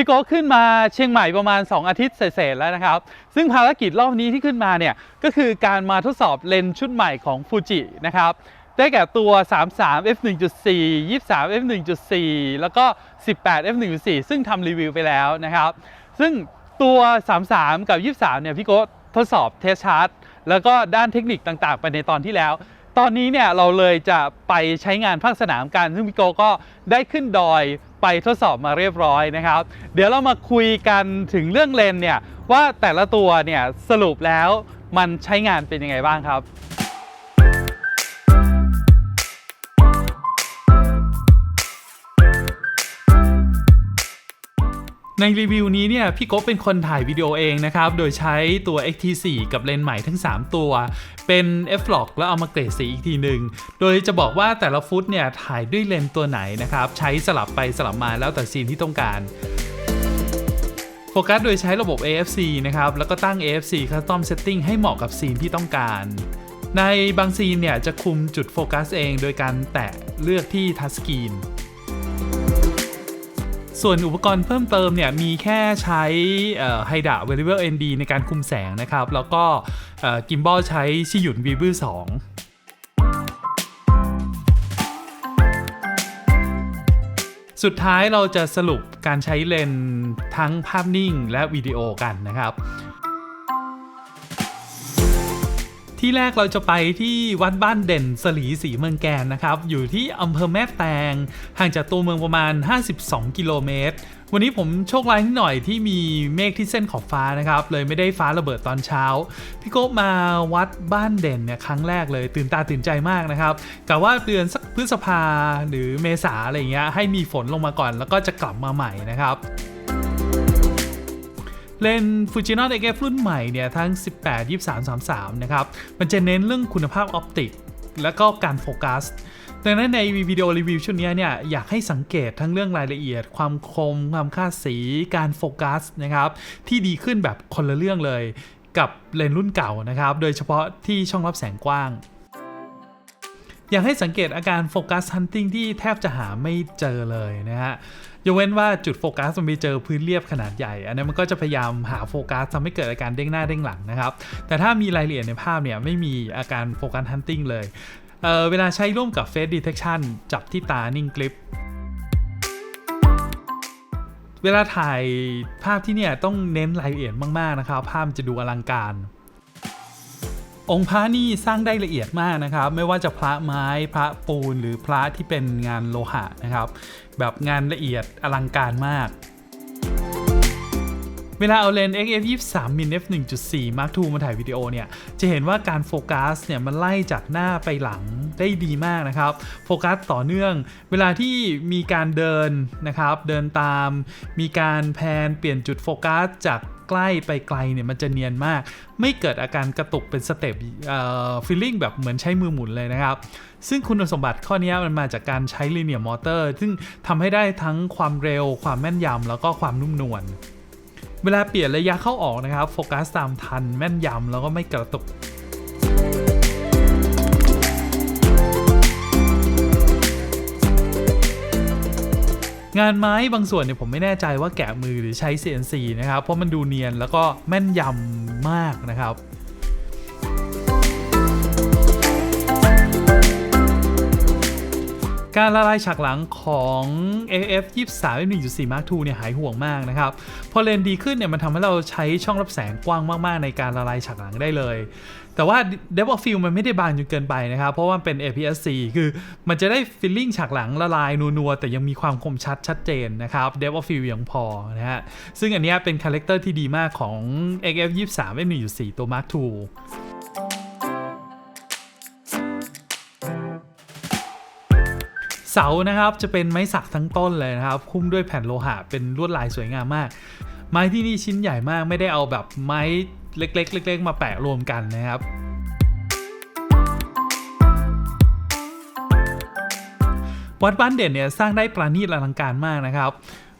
พี่โก้ขึ้นมาเชียงใหม่ประมาณ 2 อาทิตย์เศษแล้วนะครับ ซึ่งภารกิจรอบนี้ที่ขึ้นมาเนี่ยก็คือการมาทดสอบเลนส์ชุดใหม่ของฟูจินะครับได้แก่ตัว 33 f 1.4 23 f 1.4 แล้วก็ 18 f 1.4 ซึ่งทำรีวิวไปแล้วนะครับ ซึ่งตัว 33 กับ 23 เนี่ยพี่โก้ทดสอบเทสชาร์ตแล้วก็ด้านเทคนิคต่างๆ ไปในตอนที่แล้ว ตอนนี้เนี่ยเราเลยจะไปใช้งานภาคสนามกัน ซึ่งพี่โกก็ได้ขึ้นดอย ไปทดสอบมาเรียบร้อยนะครับ เดี๋ยวเรามาคุยกันถึงเรื่องเลนเนี่ยว่าแต่ละตัวเนี่ยสรุปแล้วมันใช้งานเป็นยังไงบ้างครับ ในรีวิวนี้เนี่ยพี่โก๊เป็นคนถ่ายวิดีโอเองนะครับ โดยใช้ตัว XT4 กับเลนส์ใหม่ทั้ง 3 ตัว เป็น F-Log แล้วเอามาเกรดสีอีกทีหนึ่งโดยจะบอกว่าแต่ละฟุตเนี่ยถ่ายด้วยเลนส์ตัวไหนนะครับ ใช้สลับไปสลับมาแล้วแต่ซีนที่ต้องการโฟกัสโดยใช้ระบบ AFC นะครับ แล้วก็ตั้ง AFC Custom Setting ให้เหมาะกับซีนที่ต้องการ ในบางซีนเนี่ยจะคุมจุดโฟกัสเอง โดยการแตะเลือกที่ทัชสกรีน ส่วนอุปกรณ์เพิ่มเติมเนี่ยมีแค่ใช้ไฮด a Variable ND ในการคุมแสงนะครับ แล้วก็กิมบอลใช้ชิหยุน v i v e 2สุดท้ายเราจะสรุปการใช้เลนส์ทั้งภาพนิ่งและวิดีโอกันนะครับ ที่แรกเราจะไปที่วัดบ้านเด่นสลีสีเมืองแกนนะครับ อยู่ที่อำเภอแม่แตง ห่างจากตัวเมืองประมาณ 52 กิโลเมตร วันนี้ผมโชคร้ายนิดหน่อยที่มีเมฆที่เส้นขอบฟ้านะครับ เลยไม่ได้ฟ้าระเบิดตอนเช้า พี่โก้มาวัดบ้านเด่นเนี่ยครั้งแรกเลยตื่นตาตื่นใจมากนะครับกะว่าเดือนสักพฤษภาหรือเมษาอะไรเงี้ยให้มีฝนลงมาก่อนแล้วก็จะกลับมาใหม่นะครับ เลนฟูจิ n อน XF รุ่นใหม่เนี่ยทั้ง 18 23 33 นะครับ มันจะเน้นเรื่องคุณภาพออปติก และก็การโฟกัสดังนั้นในวิดีโอรีวิวชุดนี้เนี่ยอยากให้สังเกตทั้งเรื่องรายละเอียด ความคม ความค่าสี การโฟกัสนะครับที่ดีขึ้นแบบคนละเรื่องเลย กับเลนส์รุ่นเก่านะครับ โดยเฉพาะที่ช่องรับแสงกว้าง อยากให้สังเกตอาการโฟกัสฮันติงที่แทบจะหาไม่เจอเลยนะฮะยกเว้นว่าจุดโฟกัสมันไปเจอพื้นเรียบขนาดใหญ่ อันนั้นมันก็จะพยายามหาโฟกัสทำให้เกิดอาการเด้งหน้าเด้งหลังนะครับ แต่ถ้ามีรายละเอียดในภาพเนี่ยไม่มีอาการโฟกัสฮันติงเลยเเวลาใช้ร่วมกับ Face Detection จับที่ตานิ่งกลิปเวลาถ่ายภาพที่เนี่ยต้องเน้นรายละเอียดมาก ๆ นะครับ ภาพจะดูอลังการ องค์พระนี่สร้างได้ละเอียดมากนะครับ ไม่ว่าจะพระไม้พระปูนหรือพระที่เป็นงานโลหะนะครับ แบบงานละเอียดอลังการมาก เวลาเอาเลนส์ XF 23 min f 1.4 Mark II มาถ่ายวิดีโอเนี่ย จะเห็นว่าการโฟกัสเนี่ยมันไล่จากหน้าไปหลังได้ดีมากนะครับ โฟกัสต่อเนื่อง เวลาที่มีการเดินนะครับ เดินตาม มีการแพนเปลี่ยนจุดโฟกัสจาก ใกล้ไปไกลเนี่ยมันจะเนียนมาก ไม่เกิดอาการกระตุกเป็นสเต็ปฟีลลิ่งแบบเหมือนใช้มือหมุนเลยนะครับ ซึ่งคุณสมบัติข้อนี้มันมาจากการใช้ลีเนียมอเตอร์ ซึ่งทำให้ได้ทั้งความเร็ว ความแม่นยำแล้วก็ความนุ่มนวลเวลาเปลี่ยนระยะเข้าออกนะครับโฟกัสตามทันแม่นยำแล้วก็ไม่กระตุก งานไม้บางส่วนเนี่ยผมไม่แน่ใจว่าแกะมือหรือใช้ CNC นะครับ เพราะมันดูเนียนแล้วก็แม่นยำมากนะครับการละลายฉากหลังของ AF 23 1.4 Mark II เนี่ยหายห่วงมากนะครับ พอเลนดีขึ้นเนี่ยมันทำให้เราใช้ช่องรับแสงกว้างมาก ๆ ในการละลายฉากหลังได้เลย แต่ว่า Depth of Field มันไม่ได้บางจนเกินไปนะครับ เพราะว่ามันเป็น APS-C คือมันจะได้ฟีลลิ่งฉากหลังละลายนัวๆ แต่ยังมีความคมชัดชัดเจนนะครับ Depth of Field ยังพอนะฮะ ซึ่งอันนี้เป็นคาแรคเตอร์ที่ดีมากของ AF 23 1.4 ตัว Mark II เสานะครับจะเป็นไม้สักทั้งต้นเลยนะครับคุ้มด้วยแผ่นโลหะเป็นลวดลายสวยงามมาก ไม้ที่นี่ชิ้นใหญ่มากไม่ได้เอาแบบไม้ เล็กๆเล็กๆมาแปะรวมกันนะครับวัดบ้านเด่นเนี่ยสร้างได้ประณีตอลังการมากนะครับ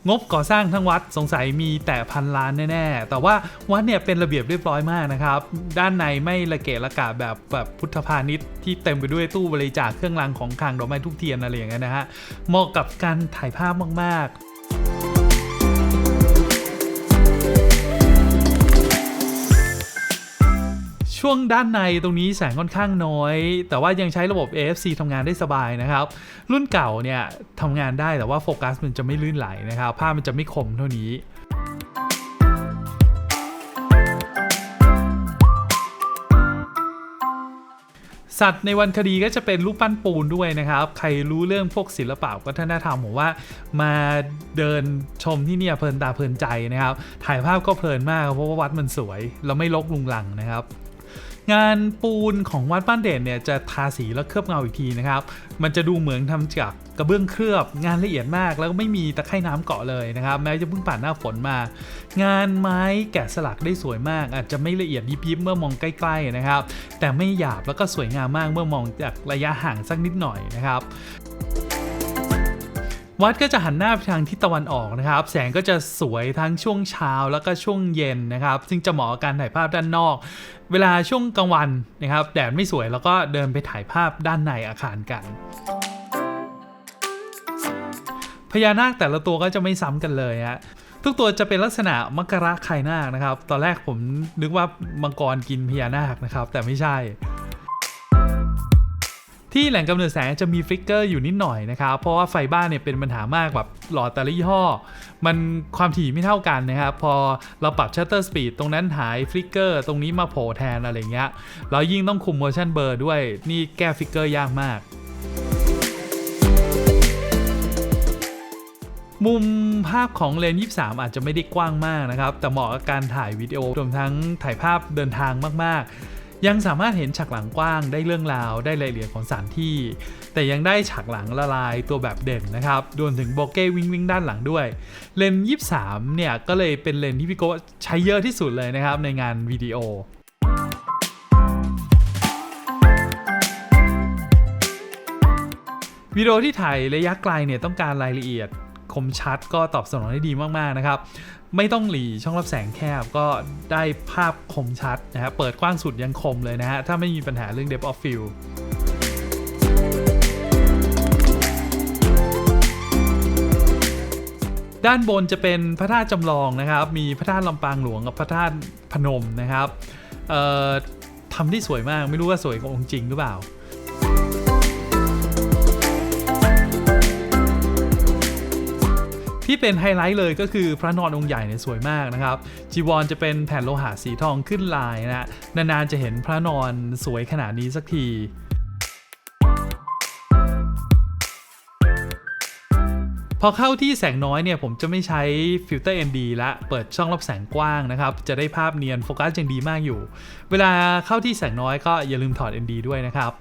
งบก่อสร้างทั้งวัดสงสัยมีแต่พันล้านแน่ๆ แต่ว่าวัดเนี่ยเป็นระเบียบเรียบร้อยมากนะครับ ด้านในไม่ระเกะระกะแบบแบบพุทธพาณิชย์ที่เต็มไปด้วยตู้บริจาคเครื่องรางของขลังดอกไม้ทุกเทียนอะไรอย่างเงี้ยนะฮะเหมาะกับการถ่ายภาพมากๆ ช่วงด้านในตรงนี้แสงค่อนข้างน้อย แต่ว่ายังใช้ระบบ AFC ทำงานได้สบายนะครับ รุ่นเก่าเนี่ยทำงานได้แต่ว่าโฟกัสมันจะไม่ลื่นไหลนะครับ ภาพมันจะไม่คมเท่านี้สัตว์ในวันคดีก็จะเป็นรูปปั้นปูนด้วยนะครับ ใครรู้เรื่องพวกศิลปะวัฒนธรรมผมว่ามาเดินชมที่เนี่ยเพลินตาเพลินใจนะครับ ถ่ายภาพก็เพลินมากเพราะว่าวัดมันสวย แล้วไม่ลกลุงลังนะครับ งานปูนของวัดบ้านเด่นเนี่ยจะทาสีแล้วเคลือบเงาอีกทีนะครับ มันจะดูเหมือนทำจากกระเบื้องเคลือบงานละเอียดมากแล้วก็ไม่มีตะไคร่น้ำเกาะเลยนะครับ แม้จะเพิ่งผ่านหน้าฝนมา งานไม้แกะสลักได้สวยมาก อาจจะไม่ละเอียดยิบยิบเมื่อมองใกล้ๆนะครับ แต่ไม่หยาบแล้วก็สวยงามมากเมื่อมองจากระยะห่างสักนิดหน่อยนะครับ วัดก็จะหันหน้าไปทางทิศตะวันออกนะครับ แสงก็จะสวยทั้งช่วงเช้าแล้วก็ช่วงเย็นนะครับ ซึ่งจะเหมาะกับการถ่ายภาพด้านนอก เวลาช่วงกลางวันนะครับแดดไม่สวยแล้วก็เดินไปถ่ายภาพด้านในอาคารกันพญานาคแต่ละตัวก็จะไม่ซ้ำกันเลยฮะทุกตัวจะเป็นลักษณะมักกระไข่นาคนะครับ ตอนแรกผมนึกว่ามังกรกินพญานาคนะครับ แต่ไม่ใช่ ที่แหล่งกำเนิดแสงจะมีฟลิกเกอร์อยู่นิดหน่อยนะครับ เพราะว่าไฟบ้านเนี่ยเป็นปัญหามากแบบหลอดแต่ละยี่ห้อ มันความถี่ไม่เท่ากันนะครับ พอเราปรับชัตเตอร์สปีดตรงนั้นหายฟลิกเกอร์ตรงนี้มาโผล่แทนอะไรเงี้ยแล้วยิ่งต้องคุม motion blur ด้วยนี่แก้ฟลิกเกอร์ยากมากมุมภาพของเลนส์23 อาจจะไม่ได้กว้างมากนะครับ แต่เหมาะกับการถ่ายวิดีโอรวมทั้งถ่ายภาพเดินทางมาก ๆ ยังสามารถเห็นฉากหลังกว้างได้เรื่องราวได้รายละเอียดของสถานที่ แต่ยังได้ฉากหลังละลายตัวแบบเด่นนะครับรวมถึงโบเก้วิ่งวิ่งด้านหลังด้วย เลนส์23 เนี่ยก็เลยเป็นเลนส์ที่พี่โก้ใช้เยอะที่สุดเลยนะครับในงานวิดีโอวิดีโอที่ถ่ายระยะไกลเนี่ยต้องการรายละเอียดคมชัดก็ตอบสนองได้ดีมาก ๆ นะครับ ไม่ต้องหลีช่องรับแสงแคบก็ได้ภาพคมชัดนะฮะเปิดกว้างสุดยังคมเลยนะฮะ ถ้าไม่มีปัญหาเรื่อง depth of field ด้านบนจะเป็นพระธาตุจำลองนะครับ มีพระธาตุลำปางหลวงกับพระธาตุพนมนะครับทำได้สวยมากไม่รู้ว่าสวยกว่าองค์จริงหรือเปล่า ที่เป็นไฮไลท์เลยก็คือพระนอนองค์ใหญ่เนี่ยสวยมากนะครับ จีวรจะเป็นแผ่นโลหะสีทองขึ้นลายนะนานๆจะเห็นพระนอนสวยขนาดนี้สักทีพอเข้าที่แสงน้อยเนี่ยผมจะไม่ใช้ฟิลเตอร์ ND ละ เปิดช่องรับแสงกว้างนะครับ จะได้ภาพเนียนโฟกัสยังดีมากอยู่ เวลาเข้าที่แสงน้อยก็อย่าลืมถอด ND ด้วยนะครับ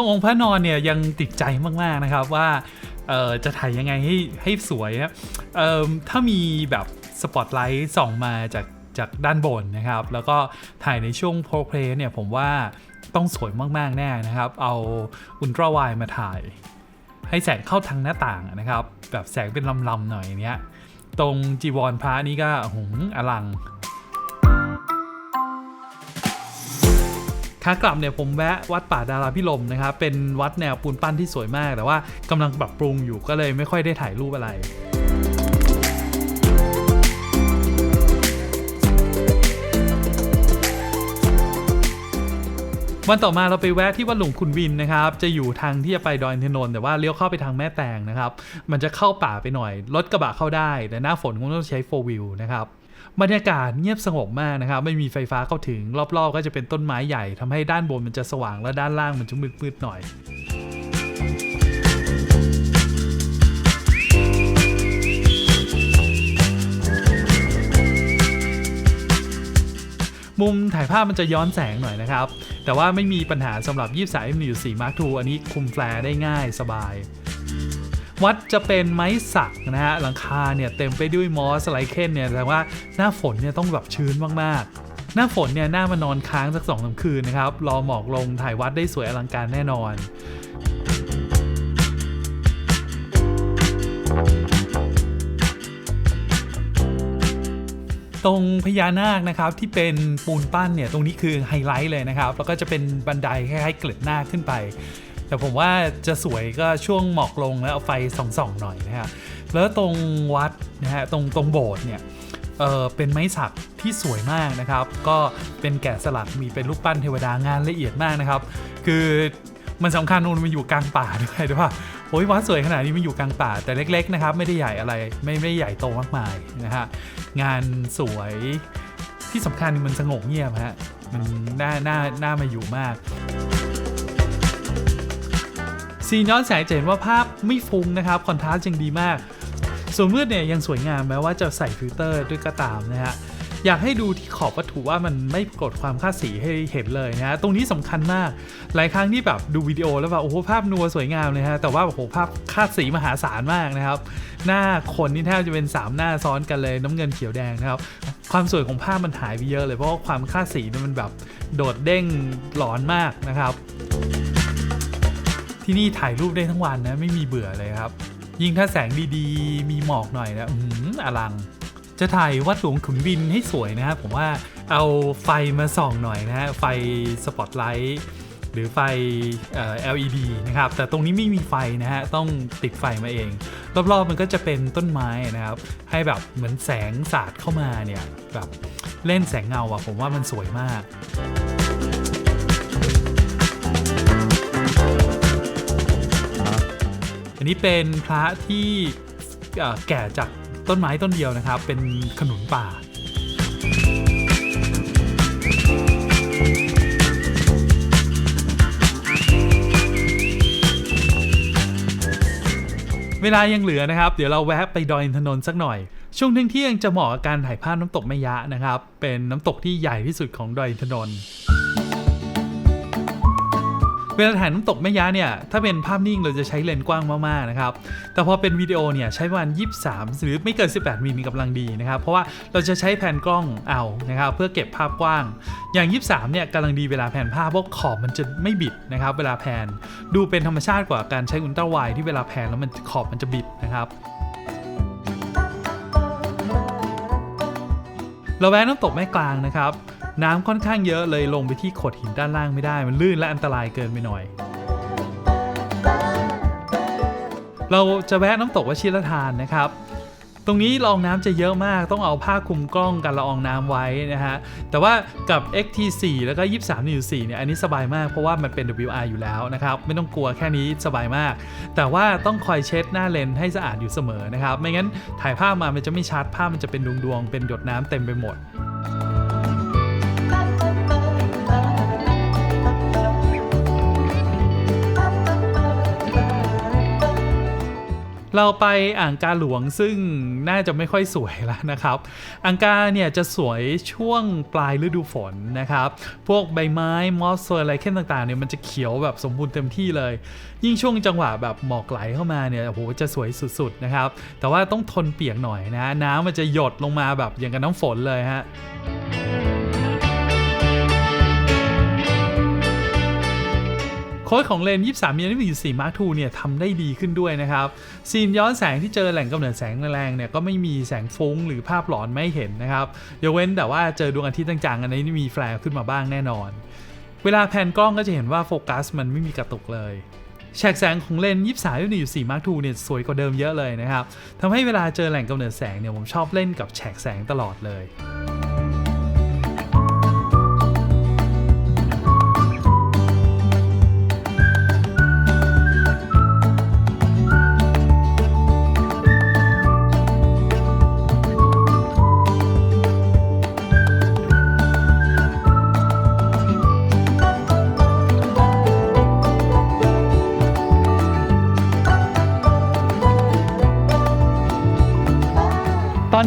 รงองค์พระนอนเนี่ยยังติดใจมากๆนะครับว่าจะถ่ายยังไงให้ให้สวยครับเอ่อถ้ามีแบบสปอตไลท์ส่องมาจากจากด้านบนนะครับ แล้วก็ถ่ายในช่วงโปรเพลเนี่ยผมว่าต้องสวยมากๆแน่นะครับ เอาอุลตร้าไวมาถ่าย ให้แสงเข้าทางหน้าต่างนะครับ แบบแสงเป็นลำๆหน่อยเนี้ย ตรงจีวรพระนี่ก็หงอลัง ขากลับเนี่ยผมแวะวัดป่าดาราพิลมนะครับเป็นวัดแนวปูนปั้นที่สวยมาก แต่ว่ากำลังปรับปรุงอยู่ก็เลยไม่ค่อยได้ถ่ายรูปอะไรวันต่อมาเราไปแวะที่วัดหลวงคุณวินนะครับ จะอยู่ทางที่จะไปดอยอินทนนท์แต่ว่าเลี้ยวเข้าไปทางแม่แตงนะครับ มันจะเข้าป่าไปหน่อย รถกระบะเข้าได้ แต่หน้าฝนคงต้องใช้โฟวิวนะครับ บรรยากาศเงียบสงบมากนะครับ ไม่มีไฟฟ้าเข้าถึง รอบๆ ก็จะเป็นต้นไม้ใหญ่ทำให้ด้านบนมันจะสว่างและด้านล่างมันจะมืดๆหน่อยมุมถ่ายภาพมันจะย้อนแสงหน่อยนะครับ แต่ว่าไม่มีปัญหาสำหรับ 23 M1 4 Mark II อันนี้คุมแฟลร์ได้ง่ายสบาย วัดจะเป็นไม้สักนะฮะหลังคาเนี่ยเต็มไปด้วยมอสไลเคนเนี่ยแสดงว่าหน้าฝนเนี่ยต้องแบบชื้นมากๆ หน้าฝนเนี่ยหน้ามานอนค้างสักสองสาคืนนะครับรอหมอกลงถ่ายวัดได้สวยอลังการแน่นอนตรงพญานาคนะครับที่เป็นปูนปั้นเนี่ยตรงนี้คือไฮไลท์เลยนะครับ แล้วก็จะเป็นบันไดคล้ายๆเกล็ดนาคขึ้นไป แต่ผมว่าจะสวยก็ช่วงหมอกลงแล้วเอาไฟส่องๆหน่อยนะครับแล้วตรงวัดนะฮะตรงตรงโบสถ์เนี่ยเออเป็นไม้สักที่สวยมากนะครับ ก็เป็นแกะสลักมีเป็นรูปปั้นเทวดางานละเอียดมากนะครับ คือมันสำคัญมันอยู่กลางป่าด้วยด้วยว่าโอ้ยวัดสวยขนาดนี้มันอยู่กลางป่าแต่เล็ก ๆ นะครับ ไม่ได้ใหญ่อะไรไม่ไม่ใหญ่โตมากมายนะฮะงานสวยที่สำคัญมันสงบเงียบฮะมันน่าน่าน่ามาอยู่มาก ซีนย้อนแสงจะเห็นว่าภาพไม่ฟุ้งนะครับคอนทราสต์ยังดีมาก ส่วนมืดเนี่ยยังสวยงามแม้ว่าจะใส่ฟิลเตอร์ด้วยก็ตามนะฮะอยากให้ดูที่ขอบวัตถุว่ามันไม่กดความค่าสีให้เห็นเลยนะฮะตรงนี้สำคัญมาก หลายครั้งที่แบบดูวิดีโอแล้วแบบโอ้โหภาพนัวสวยงามเลยฮะแต่ว่าโอ้โหภาพค่าสีมหาศาลมากนะครับ หน้าคนนี่แทบจะเป็น 3 หน้าซ้อนกันเลยน้ำเงินเขียวแดงนะครับความสวยของภาพมันหายไปเยอะเลยเพราะว่าความค่าสีมันแบบโดดเด้งหลอนมากนะครับ ที่นี่ถ่ายรูปได้ทั้งวันนะไม่มีเบื่อเลยครับ ยิ่งถ้าแสงดีๆ มีหมอกหน่อยนะอื้อหืออลัง จะถ่ายวัดหลวงขุนบินให้สวยนะครับผมว่าเอาไฟมาส่องหน่อยนะฮะไฟสปอตไลท์หรือไฟเอ่อ LED นะครับ แต่ตรงนี้ไม่มีไฟนะฮะ ต้องติดไฟมาเอง รอบๆมันก็จะเป็นต้นไม้นะครับ ให้แบบเหมือนแสงสาดเข้ามาเนี่ย แบบเล่นแสงเงาอะผมว่ามันสวยมาก อันนี้เป็นพระที่แก่จากต้นไม้ต้นเดียวนะครับ เป็นขนุนป่าเวลายังเหลือนะครับ เดี๋ยวเราแวะไปดอยอินทนนท์สักหน่อย ช่วงเที่ยงจะเหมาะกับการถ่ายภาพน้ำตกแม่ยะนะครับ เป็นน้ำตกที่ใหญ่ที่สุดของดอยอินทนนท์ เวลาถ่ายน้ำตกแม่ยะเนี่ยถ้าเป็นภาพนิ่งเราจะใช้เลนส์กว้างมากๆนะครับแต่พอเป็นวิดีโอเนี่ยใช้ประมาณ23 หรือไม่เกิน 18มิลกำลังดีนะครับเพราะว่าเราจะใช้แผ่นกล้องเอานะครับเพื่อเก็บภาพกว้าง อย่าง 23เนี่ยกำลังดีเวลาแผ่นภาพเพราะขอบมันจะไม่บิดนะครับเวลาแผ่นดูเป็นธรรมชาติกว่าการใช้อุลตร้าไวที่เวลาแผ่นแล้วมันขอบมันจะบิดนะครับเราแวะน้ำตกแม่กลางนะครับ น้ำค่อนข้างเยอะเลยลงไปที่โขดหินด้านล่างไม่ได้ มันลื่นและอันตรายเกินไปหน่อย เราจะแวะน้ำตกวชิรทานนะครับตรงนี้ลองน้ำจะเยอะมากต้องเอาผ้าคลุมกล้องกันละอองน้ำไว้นะฮะ แต่ว่ากับ XT4 แล้วก็ 23 n 4เนี่ยอันนี้สบายมากเพราะว่ามันเป็น WR อยู่แล้วนะครับ ไม่ต้องกลัวแค่นี้สบายมาก แต่ว่าต้องคอยเช็ดหน้าเลนส์ให้สะอาดอยู่เสมอนะครับ ไม่งั้นถ่ายภาพมามันจะไม่ชัดภาพมันจะเป็นดวงๆ เป็นหยดน้ำเต็มไปหมด เราไปอ่างกาหลวงซึ่งน่าจะไม่ค่อยสวยแล้วนะครับ อ่างกาเนี่ยจะสวยช่วงปลายฤดูฝนนะครับ พวกใบไม้มอสเฟอร์อะไรเข้มต่างๆเนี่ยมันจะเขียวแบบสมบูรณ์เต็มที่เลย ยิ่งช่วงจังหวะแบบหมอกไหลเข้ามาเนี่ยโอ้โหจะสวยสุดๆนะครับ แต่ว่าต้องทนเปียกหน่อยนะ น้ำมันจะหยดลงมาแบบอย่างกับน้ำฝนเลยฮะ ค้ดของเลน 23มิลลิเมตร4 Mark II เนี่ยทำได้ดีขึ้นด้วยนะครับ ซีนย้อนแสงที่เจอแหล่งกำเนิดแสงแรงๆเนี่ยก็ไม่มีแสงฟุ้งหรือภาพหลอนไม่เห็นนะครับยกเว้นแต่ว่าเจอดวงอาทิตย์ต่างๆอันนี้มีแฟลร์ขึ้นมาบ้างแน่นอน เวลาแพนกล้องก็จะเห็นว่าโฟกัสมันไม่มีกระตุกเลยแฉกแสงของเลนส์23มิลลิเมตร4 Mark II เนี่ยสวยกว่าเดิมเยอะเลยนะครับทำให้เวลาเจอแหล่งกำเนิดแสงเนี่ยผมชอบเล่นกับแฉกแสงตลอดเลย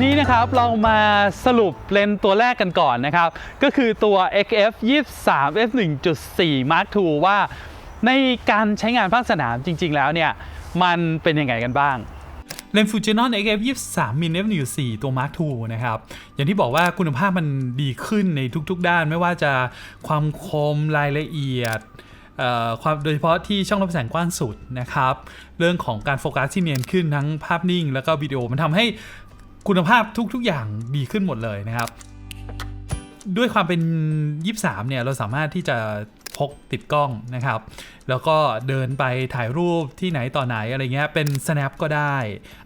นี้นะครับเรามาสรุปเลนตัวแรกกันก่อนนะครับ ก็คือตัว XF 23 f 1.4 Mark II ว่าในการใช้งานภาคสนามจริง ๆ แล้วเนี่ย มันเป็นยังไงกันบ้างเลนส์ฟูจินอน XF 23มิล f 1.4ตัว Mark II นะครับ อย่างที่บอกว่าคุณภาพมันดีขึ้นในทุกๆ ด้านไม่ว่าจะความคมรายละเอียดความโดยเฉพาะที่ช่องรับแสงกว้างสุดนะครับ เรื่องของการโฟกัสที่เนียนขึ้นทั้งภาพนิ่ง แล้วก็วิดีโอมันทำให้ คุณภาพทุกๆอย่างดีขึ้นหมดเลยนะครับ ด้วยความเป็น 23 เนี่ย เราสามารถที่จะพกติดกล้องนะครับ แล้วก็เดินไปถ่ายรูปที่ไหนต่อไหนอะไรเงี้ย เป็น snap ก็ได้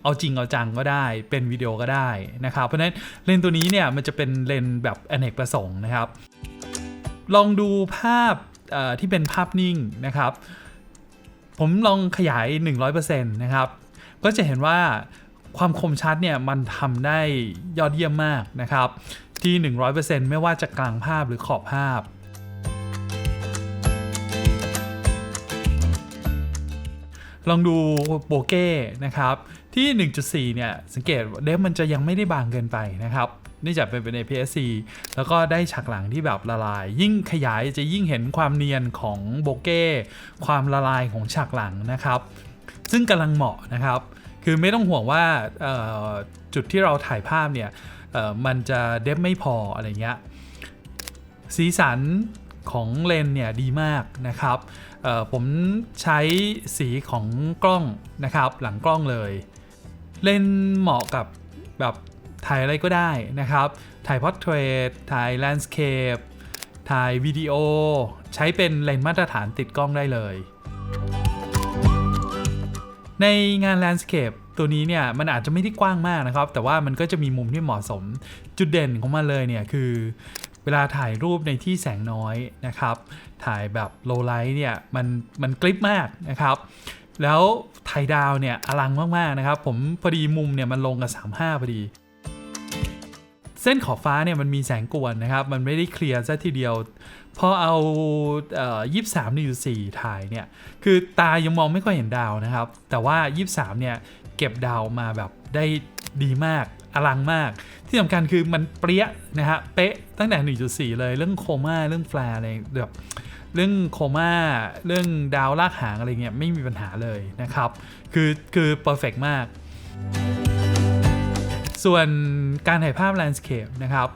เอาจริงเอาจังก็ได้ เป็นวิดีโอก็ได้นะครับ เพราะฉะนั้นเลนส์ตัวนี้เนี่ยมันจะเป็นเลนส์แบบอเนกประสงค์นะครับ ลองดูภาพที่เป็นภาพนิ่งนะครับ ผมลองขยาย 100%นะครับ ก็จะเห็นว่า ความคมชัดเนี่ยมันทำได้ยอดเยี่ยมมากนะครับที่ 100%ไม่ว่าจะกลางภาพหรือขอบภาพลองดูโบเก้นะครับ ที่ 1.4 เนี่ย สังเกตเดฟมันจะยังไม่ได้บางเกินไปนะครับนื่จากเป็นเป็น APS-C แล้วก็ได้ฉากหลังที่แบบละลาย ยิ่งขยายจะยิ่งเห็นความเนียนของโบเก้ ความละลายของฉากหลังนะครับ ซึ่งกำลังเหมาะนะครับ คือไม่ต้องห่วงว่าจุดที่เราถ่ายภาพเนี่ยมันจะเดฟไม่พออะไรเงี้ยสีสันของเลนเนี่ยดีมากนะครับผมใช้สีของกล้องนะครับหลังกล้องเลย เลนเหมาะกับแบบถ่ายอะไรก็ได้นะครับ ถ่ายพอ r t เทรตถ่ายแลนด์สเคปถ่ายวิดีโอ ใช้เป็นเลนส์มาตรฐานติดกล้องได้เลย ในงาน Landscape ตัวนี้เนี่ยมันอาจจะไม่ได้กว้างมากนะครับ แต่ว่ามันก็จะมีมุมที่เหมาะสมจุดเด่นของมันเลยเนี่ยคือเวลาถ่ายรูปในที่แสงน้อยนะครับ ถ่ายแบบ low light เนี่ยมันมันกริปมากนะครับ แล้วถ่ายดาวเนี่ยอลังมากๆนะครับ ผมพอดีมุมเนี่ยมันลงกับ 35 พอดี เส้นขอบฟ้าเนี่ยมันมีแสงกวนนะครับ มันไม่ได้เคลียร์ซะทีเดียว พอเอาเอ่อ23ในอยู่4ถ่ายเนี่ย คือตายังมองไม่ค่อยเห็นดาวนะครับ แต่ว่า 23 เนี่ย เก็บดาวมาแบบได้ดีมาก อลังมาก ที่สำคัญคือมันเปรี้ยนะฮะ เป๊ะตั้งแต่ 1.4 เลยเรื่องโคม่าเรื่องแฟลร์อะไรแบบเรื่องโคม่าเรื่องดาวลากหางอะไรเงี้ยไม่มีปัญหาเลยนะครับ คือคือเพอร์เฟกมาก ส่วนการถ่ายภาพ landscape นะครับ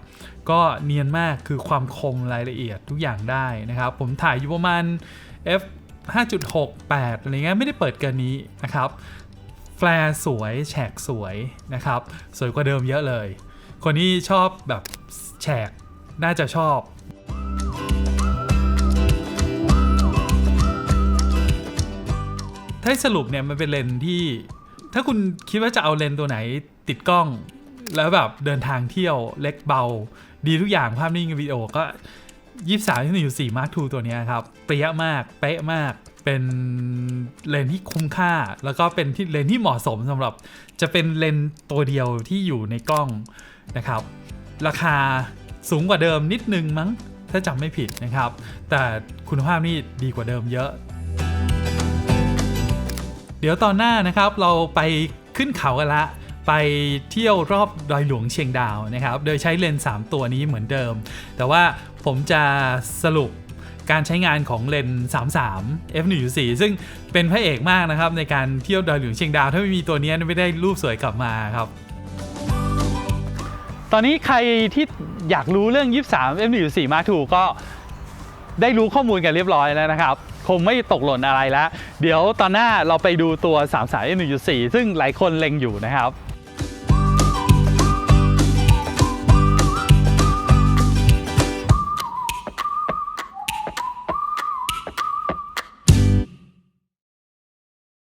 ก็เนียนมากคือความคมรายละเอียดทุกอย่างได้นะครับ ผมถ่ายอยู่ประมาณ f 5.68 อะไรเงี้ยไม่ได้เปิดเกินนี้นะครับ แฟลร์สวยแฉกสวยนะครับ สวยกว่าเดิมเยอะเลย คนที่ชอบแบบแฉกน่าจะชอบถ้าสรุปเนี่ยมันเป็นเลนที่ ถ้าคุณคิดว่าจะเอาเลนตัวไหน ติดกล้อง แล้วแบบเดินทางเที่ยวเล็กเบา ดีทุกอย่างภาพนิ่งวิดีโอก็ยี่สามที่หนึ่งสี่มาร์คทูตัวนี้ครับ เปรี้ยมาก เป๊ะมาก เป็นเลนที่คุ้มค่า แล้วก็เป็นที่เลนที่เหมาะสมสำหรับ จะเป็นเลนตัวเดียวที่อยู่ในกล้องนะครับ ราคาสูงกว่าเดิมนิดนึงมั้ง ถ้าจำไม่ผิดนะครับ แต่คุณภาพนี่ดีกว่าเดิมเยอะ เดี๋ยวตอนหน้านะครับเราไปขึ้นเขากันละ ไปเที่ยวรอบดอยหลวงเชียงดาวนะครับ โดยใช้เลนส์3ตัวนี้เหมือนเดิม แต่ว่าผมจะสรุปการใช้งานของเลนส์33 f 1 4 ซึ่งเป็นพระเอกมากนะครับในการเที่ยวดอยหลวงเชียงดาว ถ้าไม่มีตัวนี้ไม่ได้รูปสวยกลับมาครับ ตอนนี้ใครที่อยากรู้เรื่อง 23 f 1 4 Mark II ก็ได้รู้ข้อมูลกันเรียบร้อยแล้วนะครับ คงไม่ตกหล่นอะไรแล้ว เดี๋ยวตอนหน้าเราไปดูตัว33 f 1 4 ซึ่งหลายคนเล็งอยู่นะครับ